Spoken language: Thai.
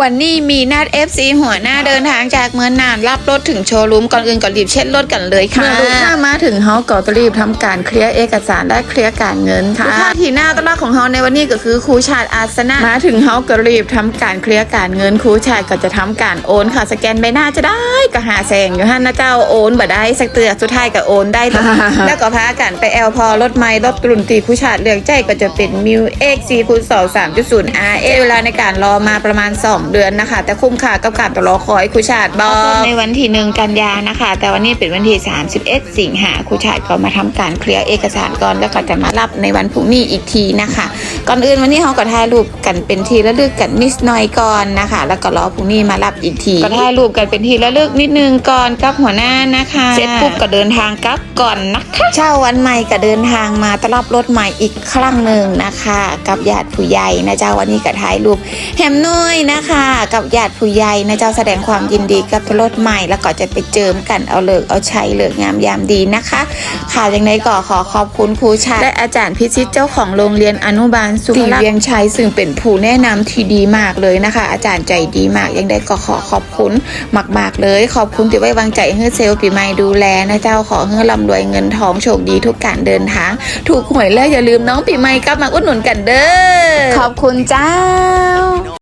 วันนี้มีนัด FC หัวหน้าเดินทางจากเมืองนานรับรถถึงโชว์รูมก่อนอื่นก่อนรีบเช็ดรถกันเลยค่ะเมื่อลูกค้ามาถึงเฮาก็ต้องรีบทำการเคลียร์เอกสารและเคลียร์การเงินค่ะลูกค้าที่หน้าต้อนรับของเฮาในวันนี้ก็คือครูชาติอาสนะมาถึงเฮาก็รีบทำการเคลียร์การเงินครูชายก็จะทำการโอนค่ะสแกนใบหน้าจะได้ก็หาแสงอยู่ฮะนะเจ้าโอนบ่ได้สักเตือสุดท้ายก็โอนได้เลยแล้วก็พากันไปแอลพอรถไม้รถกลุ่นตีครูชาติเลือกใจก็จะเป็นมิวเอ็กซีคูณสองสามจุดศูนย์อาร์เอเวลาในการรอมาประมาณ2 เดือนนะคะ แต่คุ้มค่ากับการรอคอยครูชาติบอกในวันที่หนึ่งกันยานะคะ แต่วันนี้เป็นวันที่ 31 สิงหาครูชาติก็มาทำการเคลียร์เอกสารก่อนแล้วก็จะมารับในวันพรุ่งนี้อีกทีนะคะก่อนอื่นวันนี้เขาก็ถ่ายรูปกันเป็นทีละลึกกันนิดหน่อยก่อนนะคะ แล้วก็รอพรุ่งนี้มารับอีกทีก็ถ่ายรูปกันเป็นทีละลึกนิดนึงก่อนกับหัวหน้านะคะเสร็จปุ๊บก็เดินทางกลับก่อนนะคะเช้าวันใหม่ก็เดินทางมาต้อนรับรถใหม่อีกครั้งหนึ่งนะคะ กับญาติผู้ใหญ่นะเจ้าวันนี้ก็ถ่ายรูปแฮมน้อยนะคะ กับญาติผู้ใหญ่นะเจ้าแสดงความยินดีกับรถใหม่แล้วก็จะไปเจิมกันเอาเลิกเอาใช้เลิกงามยามดีนะคะข่าวอย่างไรก็ขอขอบคุณครูชาติและอาจารย์พิชิตเจ้าของโรงเรียนอนุบาลสุขเวียงชัยซึ่งเป็นผู้แนะนำที่ดีมากเลยนะคะ อาจารย์ใจดีมากยังได้ก็ขอขอบคุณมากๆเลย ขอบคุณที่ไว้วางใจให้เซลล์ปีใหม่ดูแลนะเจ้าขอให้ร่ำรวยเงินทองโชคดีทุกการเดินทางถูกหวยแล้วอย่าลืมน้องปีใหม่กลับมาอุดหนุนกันเด้อขอบคุณเจ้า